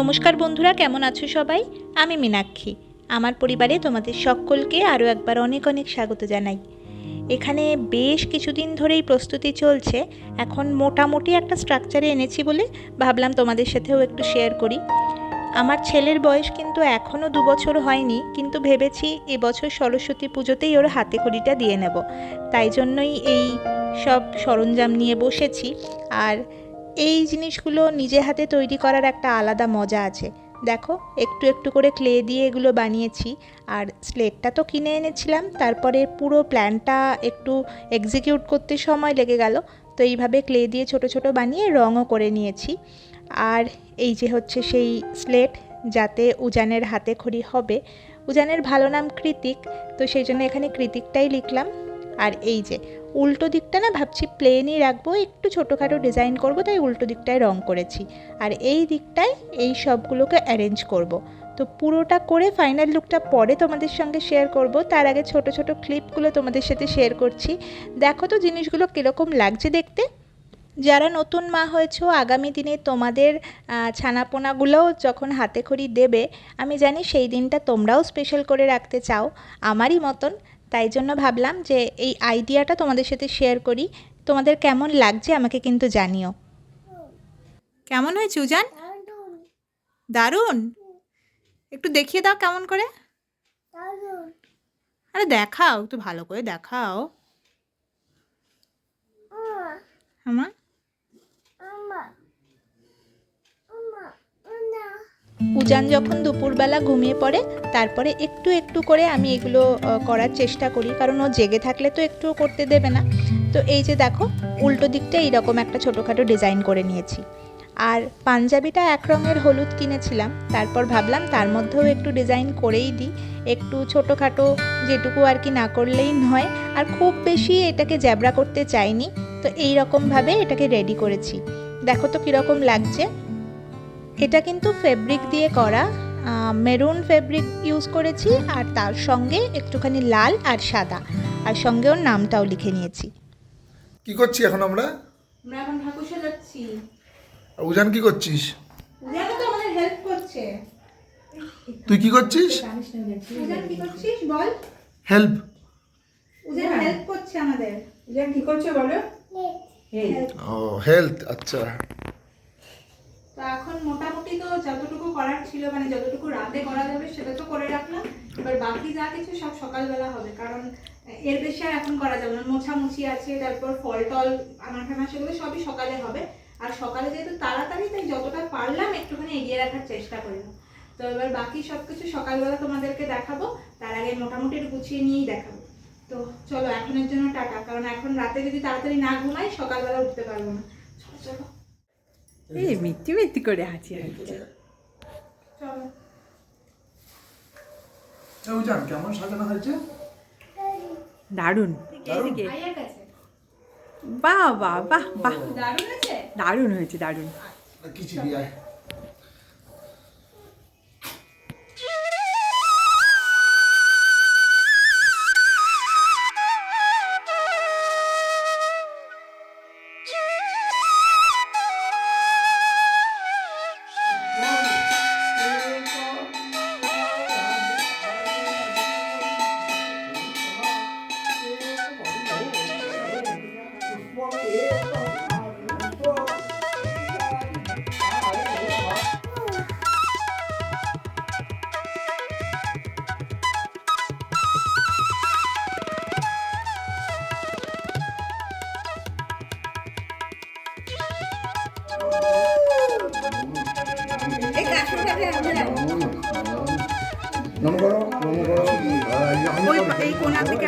নমস্কার বন্ধুরা, কেমন আছো সবাই? আমি মীনাক্ষী। আমার পরিবারে তোমাদের সকলকে আরও একবার অনেক অনেক স্বাগত জানাই। এখানে বেশ কিছুদিন ধরেই প্রস্তুতি চলছে। এখন মোটামুটি একটা স্ট্রাকচারে এনেছি বলে ভাবলাম তোমাদের সাথেও একটু শেয়ার করি। আমার ছেলের বয়স কিন্তু এখনও দু বছর হয়নি, কিন্তু ভেবেছি এবছর সরস্বতী পুজোতেই ওর হাতে খড়িটা দিয়ে নেব। তাই জন্যই এই সব সরঞ্জাম নিয়ে বসেছি। আর এই জিনিসগুলো নিজে হাতে তৈরি করার একটা আলাদা মজা আছে। দেখো, একটু একটু করে ক্লে দিয়ে এগুলো বানিয়েছি, আর স্লেটটা তো কিনে এনেছিলাম, তারপরে পুরো প্ল্যানটা একটু এক্সিকিউট করতে সময় লেগে গেল, তো এইভাবে ক্লে দিয়ে ছোট ছোট বানিয়ে রঙও করে নিয়েছি। আর এই যে হচ্ছে সেই স্লেট যাতে উজানের হাতে খড়ি হবে। উজানের ভালো নাম কৃতিক, তো সেই জন্য এখানে কৃতিকটাই লিখলাম। আর এই যে উল্টো দিকটা না ভাবছি প্লেনই রাখব, একটু ছোটোখাটো ডিজাইন করব, তাই উল্টো দিকটায় রং করেছি। আর এই দিকটায় এই সবগুলোকে অ্যারেঞ্জ করব। তো পুরোটা করে ফাইনাল লুকটা পরে তোমাদের সঙ্গে শেয়ার করব। তার আগে ছোট ছোট ক্লিপগুলো তোমাদের সাথে শেয়ার করছি। দেখো তো জিনিসগুলো কীরকম লাগছে দেখতে। যারা নতুন মা হয়েছো, আগামী দিনে তোমাদের ছানাপোনাগুলোও যখন হাতে খড়ি দেবে, আমি জানি সেই দিনটা তোমরাও স্পেশাল করে রাখতে চাও। আমারই মতন। তাই জন্য ভাবলাম যে এই আইডিয়াটা তোমাদের সাথে শেয়ার করি। তোমাদের কেমন লাগছে আমাকে কিন্তু জানিও। কেমন হয়েছে উজান দারুণ। একটু দেখিয়ে দাও কেমন করে। আরে দেখাও একটু ভালো করে দেখাও। আমার উজান যখন দুপুরবেলা ঘুমিয়ে পড়ে, তারপরে একটু একটু করে আমি এগুলো করার চেষ্টা করি, কারণ ও জেগে থাকলে তো একটুও করতে দেবে না। তো এই যে দেখো, উল্টো দিকটা এইরকম একটা ছোটোখাটো ডিজাইন করে নিয়েছি। আর পাঞ্জাবিটা এক রঙের হলুদ কিনেছিলাম, তারপর ভাবলাম তার মধ্যেও একটু ডিজাইন করেই দিই। একটু ছোটোখাটো যেটুকু আর কি না করলেই নয়, আর খুব বেশি এটাকে জ্যাবরা করতে চাইনি, তো এই রকমভাবে এটাকে রেডি করেছি। দেখো তো কীরকম লাগছে। এটা কিন্তু ফেব্রিক দিয়ে করা মেরুন ফেব্রিক ইউজ করেছি আর তার সঙ্গে একটুখানি লাল আর সাদা। আর সঙ্গে ওর নামটাও লিখে নিয়েছি। কি করছি এখন আমরা? আমরা এখন ঠাকুর সাজাচ্ছি আর উজান কি করছিস? উজান তো আমাদের হেল্প করছে। তুই কি করছিস? উজান কি করছিস? বল। হেল্প উজান হেল্প করছে আমাদের। উজান কি করছ বলো? ও হেলথ আচ্ছা। তো এখন মোটামুটি তো যতটুকু করার ছিল মানে যতটুকু রাতে করা যাবে সেটা তো করে রাখলাম। এবার বাকি যা কিছু সব সকালবেলা হবে, কারণ এর বেশি আর এখন করা যাবে না। মোছামুছি আছে, তারপর ফল টল ঠানা সেগুলো সবই সকালে হবে। আর সকালে যেহেতু তাড়াতাড়ি, তাই যতটা পারলাম একটুখানি এগিয়ে রাখার চেষ্টা করলাম তো এবার বাকি সব কিছু সকালবেলা তোমাদেরকে দেখাবো, তার আগে মোটামুটি একটু গুছিয়ে নিয়েই দেখাবো। তো চলো, এখনের জন্য টাটা। কারণ এখন রাতে যদি তাড়াতাড়ি না ঘুমাই, সকালবেলা উঠতে পারব না। চলো চলো। এই মিথ্যে মিথ্যে করে হাঁচি হাঁচি। কেমন সাজানো হয়েছে? দারুণ। বাহ বাহ বাহ বাহ। দারুণ হয়েছে? দারুণ হয়েছে দারুণ। ওই এই কোণা থেকে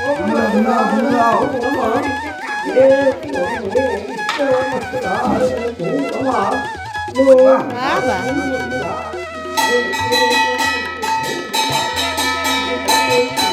我不知道不知道不知我不知道不不知道不知道不知道不知道不知道不知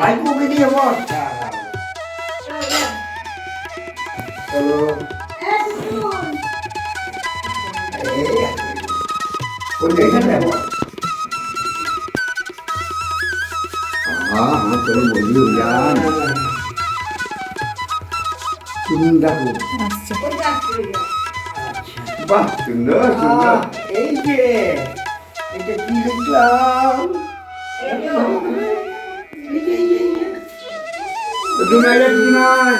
말고 그게 뭐. 자. 또. 에이. 우리 괜찮네 뭐. 아, 그럼 뭐 이유야. 죽는다고. 맞지. 봐, 죽는, 죽는. 에이, 이제, 이제 죽는다. 에이, ぐないだぐない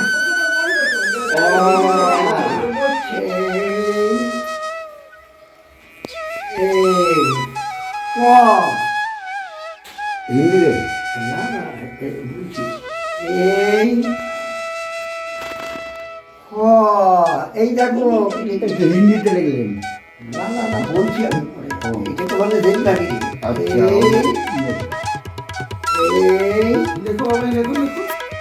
オーケーえーわあええなあえぶちえいわあ এই দেখো হিন্দিতে লেগে গেলেন না না না বলছি আমি এটা তোমাদের দেখি নাকি এই দেখো আমি দেখুন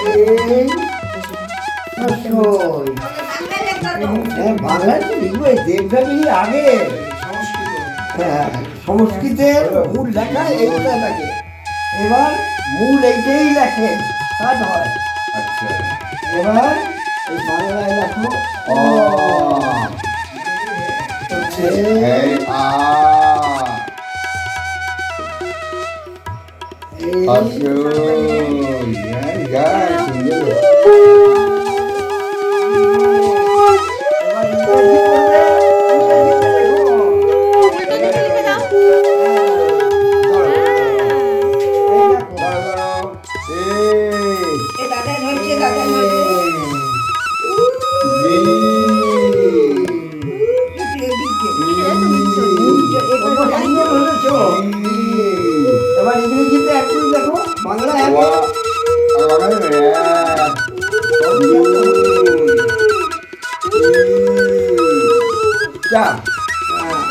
এই বাংলায় তো লিখব আগে হ্যাঁ সংস্কৃতের মূল লেখা এইটা থাকে এবার মূল এইটাই লেখে কাজ হয় এবার লেখো এই হাসুন হ্যাঁ গায়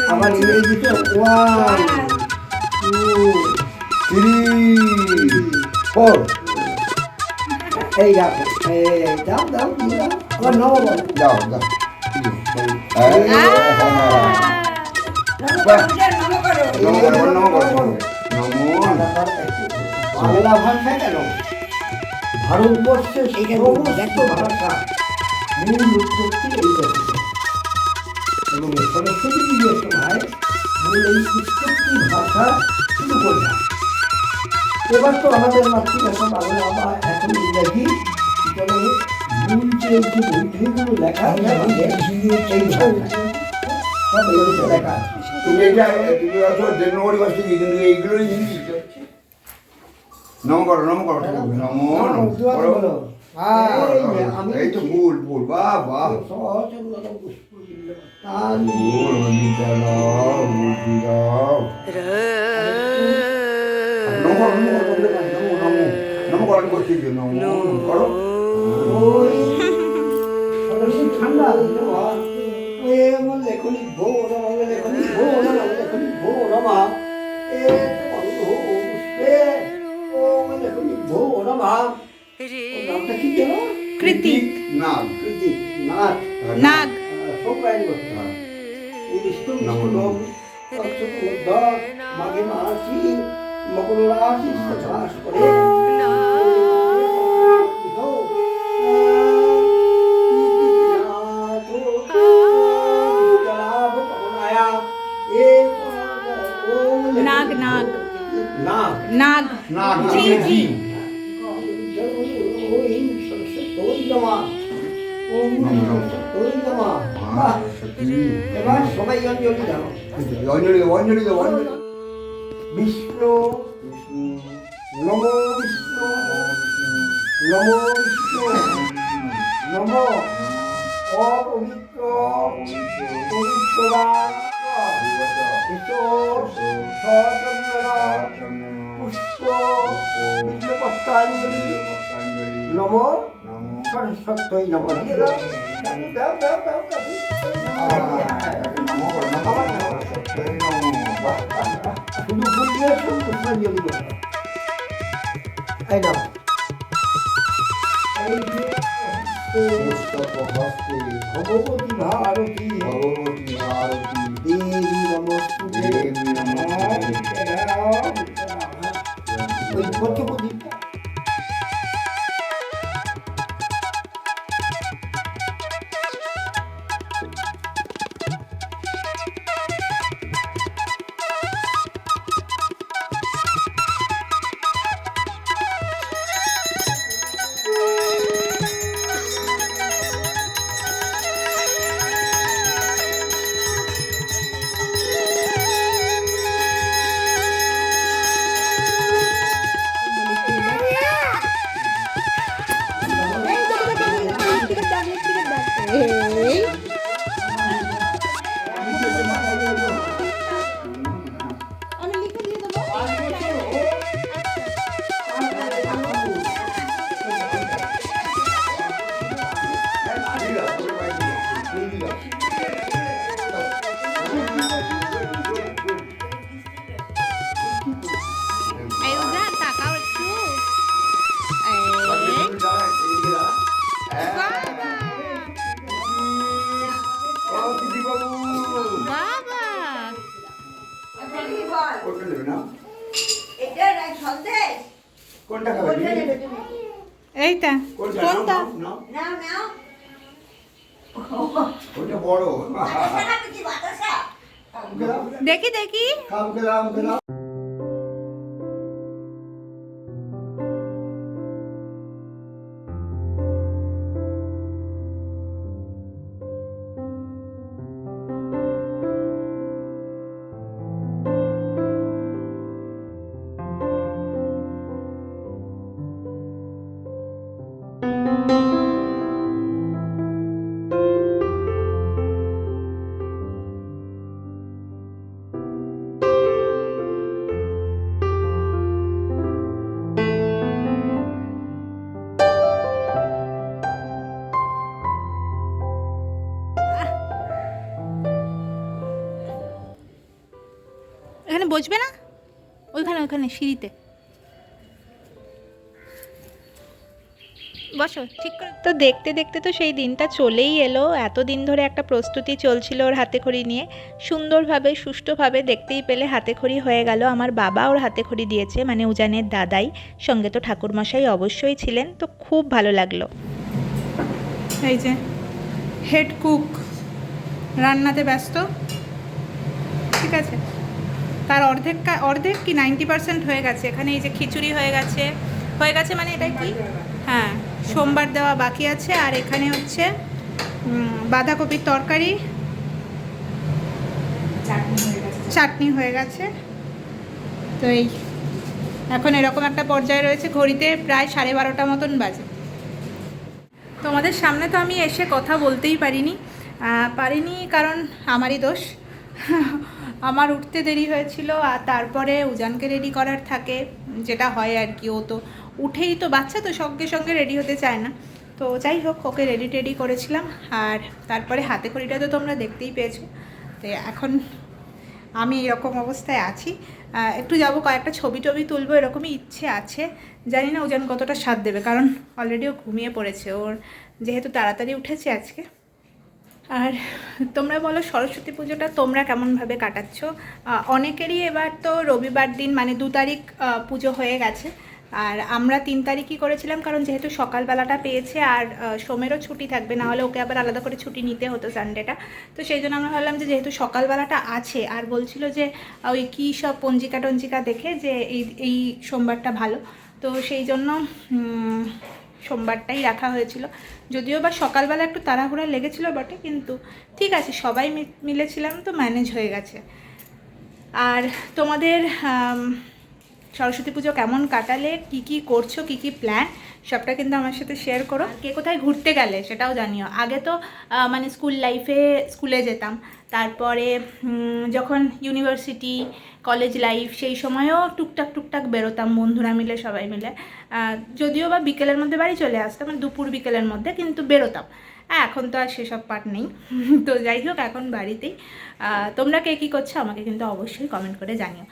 আবার ইংরেজিতে ওয়ান টু Three, four. এই এই দাও দাও দাও আবার. বাংলা ভাষা কেন ভারতবর্ষের সমস্ত ভাষা। মূল উৎপত্তি এই এবং সরস্বতী পুজোর সময় মূল এই উৎপত্তি ভাষা শুরু করলাম। এবার তো আমাদের মাতৃভাষা বাংলা বা এখন ইংরাজি তবে মূল যে যে বইগুলো লেখা এই সব এগুলোতে লেখা তুমি এটা তুমি অত জানুয়ারি মাসে কিন্তু এইগুলোই হিন্দি নম করো নম করো নম নম করো। আমি এই তো ভুল ভুল বাহ বাহ। লেখনি ভো রমা লেখনি ভো রমা লেখনি ভো রমা এ যেন? কৃতিক। না কৃতিক নাথ নাগ। সোপায়ন করতে হয়। এই বিষ্ণু বিষ্ণুলোক উদ্ধার মাঘে মাসি মকর রাশি করে। এবার সবাই অঞ্জলি দাও অঞ্জলি অঞ্জলি দেবো অঞ্জলি বিষ্ণু নম বিষ্ণু নম বিষ্ণু নম অপবিত্র পবিত্রবা পুষ্প বিষ্ণুপত্রাঞ্জলি নম সরস্বতী নম দাও দাও দাও দাও শুধু ফুল দিয়ে শুধু পুষ্পাঞ্জলি করো এই নাও এই যে ভগবতী ভারতী দেবী নমস্তুতে ওই কোনটা খাবে এইটা। কোনটা? ওটা বড়? দেখি দেখি। খাও খেলাম খেলাম বসবে না? ওইখানে ওইখানে সিঁড়িতে। বসো ঠিক করে। তো দেখতে দেখতে তো সেই দিনটা চলেই এলো। এতদিন ধরে একটা প্রস্তুতি চলছিল ওর হাতে খড়ি নিয়ে। সুন্দরভাবে সুষ্ঠুভাবে দেখতেই পেলে হাতে খড়ি হয়ে গেল। আমার বাবা ওর হাতে খড়ি দিয়েছে মানে উজানের দাদাই। সঙ্গে তো ঠাকুরমশাই অবশ্যই ছিলেন। তো খুব ভালো লাগল। এই যে হেড কুক রান্নাতে ব্যস্ত? ঠিক আছে। তার অর্ধেক অর্ধেক কি নাইনটি পার্সেন্ট হয়ে গেছে। এখানে এই যে খিচুড়ি হয়ে গেছে। হয়ে গেছে মানে এটা কি? হ্যাঁ সোমবার দেওয়া বাকি আছে। আর এখানে হচ্ছে বাঁধাকপির তরকারি। চাটনি হয়ে গেছে। তো এই, এখন এরকম একটা পর্যায়ে রয়েছে। ঘড়িতে প্রায় সাড়ে বারোটা মতন বাজে। তোমাদের সামনে তো আমি এসে কথা বলতেই পারিনি। পারিনি কারণ আমারই দোষ। আমার উঠতে দেরি হয়েছিল আর তারপরে উজানকে রেডি করার থাকে, যেটা হয় আর কি। ও তো উঠেই তো বাচ্চা তো সঙ্গে সঙ্গে রেডি হতে চায় না। তো যাই হোক, ওকে রেডি টেডি করেছিলাম। আর তারপরে হাতে খড়িটা তো তোমরা দেখতেই পেয়েছ। তো এখন আমি এরকম অবস্থায় আছি। একটু যাব, কয়েকটা ছবি টবি তুলবো, এরকমই ইচ্ছে আছে। জানি না ওজন কতটা স্বাদ দেবে, কারণ অলরেডি ও ঘুমিয়ে পড়েছে। ওর যেহেতু তাড়াতাড়ি উঠেছে আজকে। আর তোমরা বলো সরস্বতী পুজোটা তোমরা কেমনভাবে কাটাচ্ছ? অনেকেরই এবার তো রবিবার দিন মানে দু তারিখ পুজো হয়ে গেছে। আর আমরা তিন তারিখই করেছিলাম কারণ যেহেতু সকালবেলাটা পেয়েছে আর সোমেরও ছুটি থাকবে না হলে ওকে আবার আলাদা করে ছুটি নিতে হতো সানডেটা তো সেই জন্য আমরা ভাবলাম যে যেহেতু সকালবেলাটা আছে, আর বলছিল যে ওই কী সব পঞ্জিকা টঞ্জিকা দেখে যে এই এই সোমবারটা ভালো। তো সেই জন্য সোমবারটাই রাখা হয়েছিল। যদিও বা সকালবেলা একটু তাড়াহুড়া লেগেছিল বটে, কিন্তু ঠিক আছে, সবাই মিলেছিলাম তো ম্যানেজ হয়ে গেছে। আর তোমাদের সরস্বতী পুজো কেমন কাটালে, কি কি করছ, কি কি প্ল্যান সবটা কিন্তু আমার সাথে শেয়ার করো। কে কোথায় ঘুরতে গেলে সেটাও জানিও। আগে তো মানে স্কুল লাইফে স্কুলে যেতাম। তারপরে যখন ইউনিভার্সিটি কলেজ লাইফ সেই সময়ও টুকটাক টুকটাক বেরোতাম বন্ধুরা মিলে সবাই মিলে। যদিও বা বিকেলের মধ্যে বাড়ি চলে আসতাম মানে দুপুর বিকেলের মধ্যে কিন্তু বেরোতাম। হ্যাঁ এখন তো আর সেসব পার্ট নেই। তো যাই হোক এখন বাড়িতেই। তোমরা কে কী করছ আমাকে কিন্তু অবশ্যই কমেন্ট করে জানিও।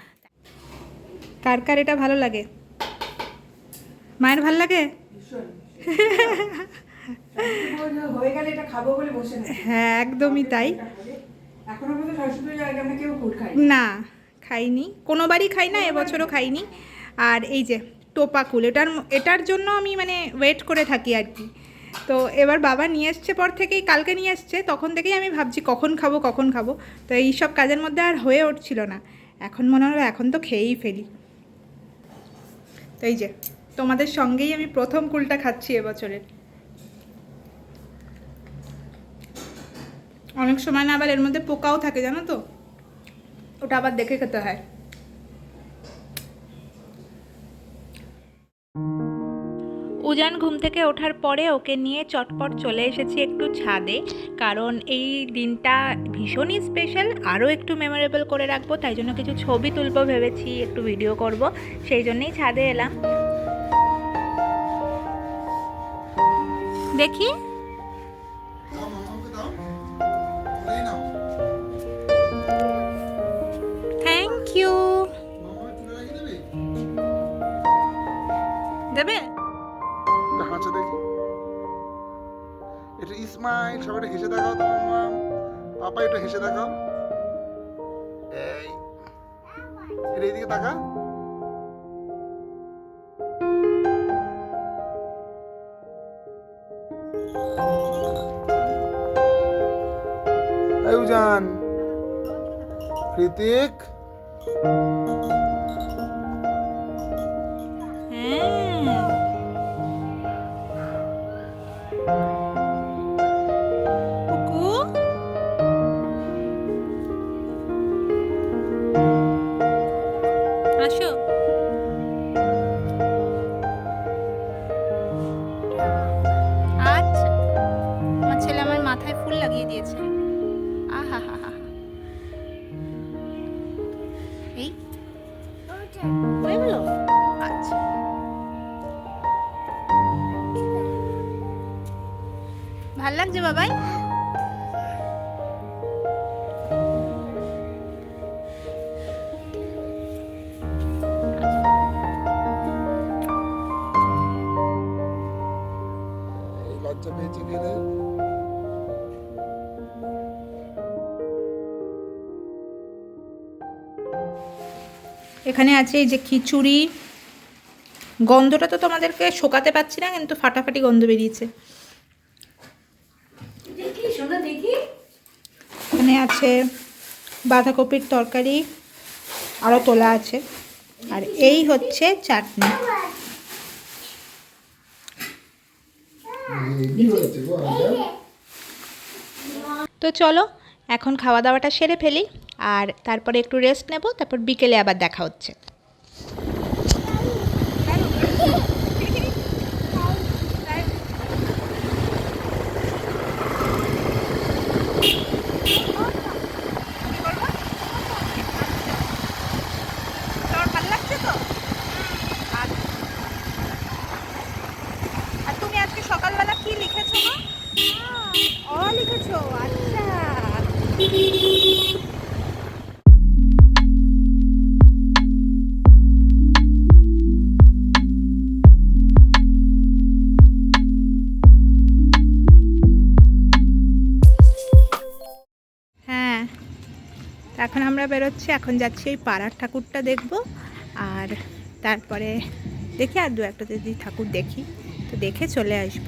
কার কার এটা ভালো লাগে? মায়ের ভালো লাগে? হয়ে হ্যাঁ একদমই তাই। না, খাইনি। কোনোবারই খাই না, এবছরও খাইনি। আর এই যে টোপাকুল এটার এটার জন্য আমি মানে ওয়েট করে থাকি আর কি। তো এবার বাবা নিয়ে এসছে পর থেকেই, কালকে নিয়ে এসছে, তখন থেকেই আমি ভাবছি কখন খাব কখন খাব। তো এই সব কাজের মধ্যে আর হয়ে উঠছিল না। এখন মনে হলো এখন তো খেয়েই ফেলি। তো এই যে তোমাদের সঙ্গেই আমি প্রথম কুলটা খাচ্ছি এবছরের। অনেক সময় না আবার এর মধ্যে পোকাও থাকে জানো তো? ওটা আবার দেখে খেতে হয়। উজান ঘুম থেকে ওঠার পরে ওকে নিয়ে চটপট চলে এসেছি একটু ছাদে কারণ এই দিনটা ভীষণই স্পেশাল আরও একটু মেমোরেবল করে রাখব তাই জন্য কিছু ছবি তুলবো ভেবেছি একটু ভিডিও করব সেই জন্যই ছাদে এলাম। দেখি। দেবে? একটা দেখি। ইসমাইল, সবাই একটু হেসে দেখাও তো, মামা। পাপা একটু হেসে দেখাও। এই, এটা এইদিকে এই উজান কৃতিক। ভালো লাগছে বাবাই? লজ্জা পেয়েছে গেলে এখানে আছে এই যে খিচুড়ি। গন্ধটা তো তোমাদেরকে শোকাতে পাচ্ছি না কিন্তু ফাটাফাটি গন্ধ বেরিয়েছে দেখি শোনা দেখি এখানে আছে, বাঁধাকপির তরকারি আরও তোলা আছে, আর এই হচ্ছে চাটনি। তো চলো, এখন খাওয়া দাওয়াটা সেরে ফেলি, আর তারপরে একটু রেস্ট নেব, তারপর বিকেলে আবার দেখা হচ্ছে। বেরোচ্ছি, এখন যাচ্ছি এই পাড়ার ঠাকুরটা দেখব। আর তারপরে দেখি আর দু একটা যদি ঠাকুর দেখি, তো দেখে চলে আসব।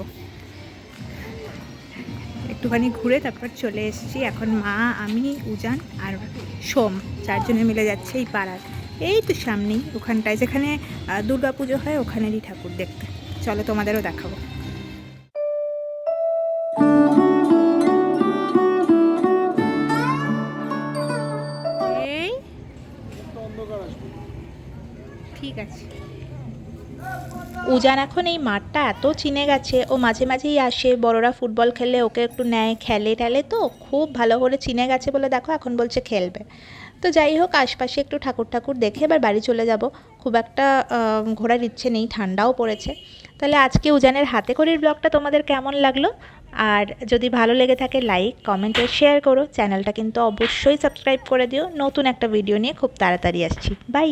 একটুখানি ঘুরে তারপর চলে এসেছি। এখন মা, আমি, উজান আর সোম চারজনে মিলে যাচ্ছে এই পাড়ার এই তো সামনেই ওখানটায়, যেখানে দুর্গা পুজো হয় ওখানেরই ঠাকুর দেখতে। চলো তোমাদেরও দেখাবো। উজান এখন এই মাঠটা এত চিনে গেছে ও মাঝে মাঝেই আসে, বড়রা ফুটবল খেললে ওকে একটু নেয়, খেলে টেলে তো খুব ভালো করে চিনে গেছে বলে দেখো, এখন বলছে খেলবে। তো যাই হোক, আশপাশে একটু ঠাকুর ঠাকুর দেখে এবার বাড়ি চলে যাব। খুব একটা ঘোরার ইচ্ছে নেই, ঠান্ডাও পড়েছে। তাহলে আজকে উজানের হাতে করির ব্লগটা তোমাদের কেমন লাগল? আর যদি ভালো লেগে থাকে, লাইক কমেন্ট শেয়ার করো। চ্যানেলটা কিন্তু অবশ্যই সাবস্ক্রাইব করে দিও। নতুন একটা ভিডিও নিয়ে খুব তাড়াতাড়ি আসছি। বাই